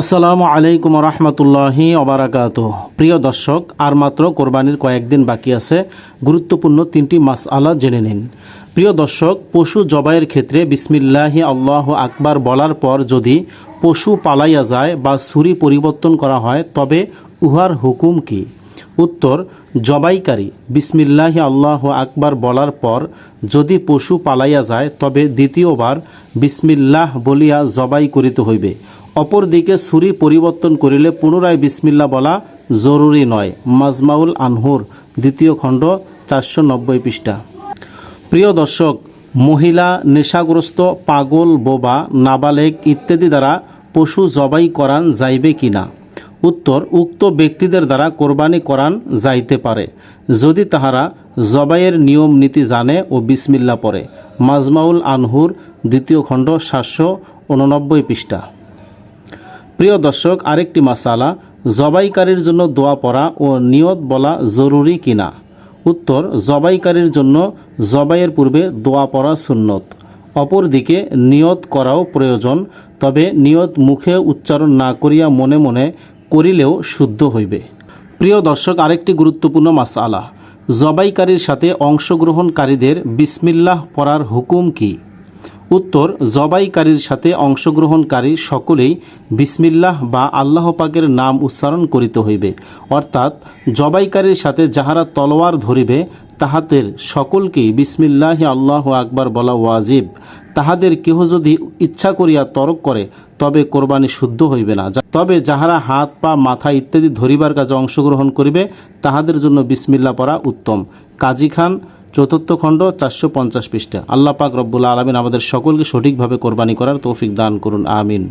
আসসালামু আলাইকুম রহমতুল্লাহি অবরাকাত প্রিয় দর্শক, আর মাত্র কোরবানির কয়েকদিন বাকি আছে, গুরুত্বপূর্ণ তিনটি মাস আলা জেনে নিন। প্রিয় দর্শক, পশু জবাইয়ের ক্ষেত্রে বিসমিল্লাহি আল্লাহ আকবার বলার পর যদি পশু পালাইয়া যায় বা ছুরি পরিবর্তন করা হয়, তবে উহার হুকুম কি? উত্তর, জবাইকারী বিসমিল্লাহি আল্লাহ আকবার বলার পর যদি পশু পালাইয়া যায়, তবে দ্বিতীয়বার বিসমিল্লাহ বলিয়া জবাই করিতে হইবে। অপরদিকে ছুরি পরিবর্তন করিলে পুনরায় বিসমিল্লা বলা জরুরি নয়। মাজমাউল আনহুর দ্বিতীয় খণ্ড চারশো নব্বই পৃষ্ঠা। প্রিয় দর্শক, মহিলা, নেশাগ্রস্ত, পাগল, বোবা, নাবালেক ইত্যাদি দ্বারা পশু জবাই করান যাইবে কিনা উত্তর, উক্ত ব্যক্তিদের দ্বারা কোরবানি করান যাইতে পারে। যদি তাহারা জবাইয়ের নিয়ম নীতি জানে ও বিসমিল্লা পড়ে। মাজমাউল আনহুর দ্বিতীয় খণ্ড সাতশো উননব্বই পৃষ্ঠা। প্রিয় দর্শক, আরেকটি মাসালা, জবাইকারীর জন্য দোয়া পড়া ও নিয়ত বলা জরুরি কিনা? উত্তর, জবাইকারীর জন্য জবাইয়ের পূর্বে দোয়া পড়া সুন্নত। অপরদিকে, নিয়ত করাও প্রয়োজন, তবে নিয়ত মুখে উচ্চারণ না করিয়া মনে মনে করিলেও শুদ্ধ হইবে। প্রিয় দর্শক, আরেকটি গুরুত্বপূর্ণ মাসালা, জবাইকারীর সাথে অংশগ্রহণকারীদের বিসমিল্লাহ পড়ার হুকুম কী? উত্তর, জবাইকারীর সাথে অংশগ্রহণকারী সকলেই বিসমিল্লাহ বা আল্লাহ পাকের নাম উচ্চারণ করিতে হইবে। অর্থাৎ, জবাইকারীর সাথে যাহারা তলোয়ার ধরিবে, তাহাদের সকলকেই বিসমিল্লাহ আল্লাহ আকবার বলা ওয়াজিব। তাহাদের কেহ যদি ইচ্ছা করিয়া তরক করে, তবে কোরবানি শুদ্ধ হইবে না। তবে যাহারা হাত, পা, মাথা ইত্যাদি ধরিবার কাজে অংশগ্রহণ করিবে, তাহাদের জন্য বিসমিল্লা পড়া উত্তম। কাজী খান চতুর্থ খণ্ড চারশো পঞ্চাশ পৃষ্ঠা। আল্লাপাক পাক রব্বুল আলমিন আমাদের সকলকে সঠিকভাবে কোরবানি করার তৌফিক দান করুন, আমিন।